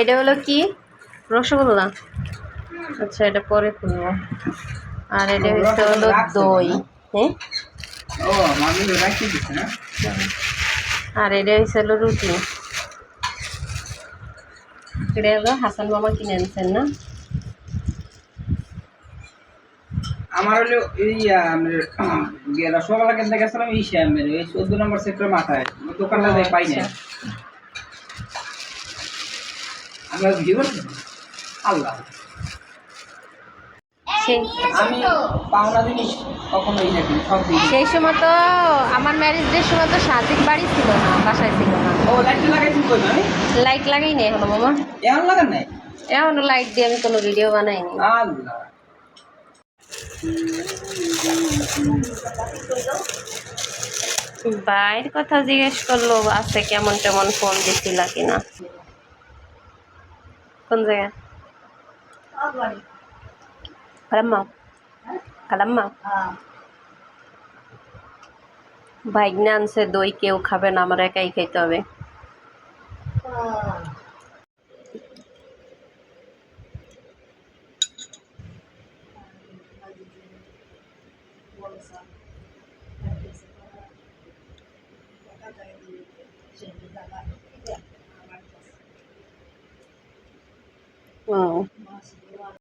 এটা হলো কি? রসগোল্লা। আচ্ছা এটা পরে খুলবো। আর এটা হচ্ছে হলো দই। হ্যাঁ? ও মামি রাখি দিচ্ছে না? আর এটা হচ্ছে হলো রুটি। এটা হলো হাসান মামা কিনে আনছেন না? আমার হলো এই রসগোল্লা কিনতে গেছিলাম এই শ্যামের এই চোদ্দ নম্বর সেক্টর মাথায়। দোকানটা পাই না আচ্ছা। আমরা আল্লাহ। সেই আমি পাওনা জিনিস কখনোই দেখি সব সেই সময় তো আমার ম্যারেজ ডের সময় তো সাজিক বাড়ি ছিল না বাসায় ছিল না। ও লাইটটা লাগাইছি কই ভাই? লাইট লাগাই নেই এখনও মামা। এমন লাগান নাই? এখনও লাইট দিয়ে আমি কোনো ভিডিও বানাইনি। আল্লাহ। বাইরের কথা জিজ্ঞেস করল আছে কেমন তেমন ফোন দিছিল কিনা? কোন জায়গায় কালাম্মা কালাম্মা ভাইগনা আনছে দই কেউ খাবে না আমার একাই খাইতে হবে ও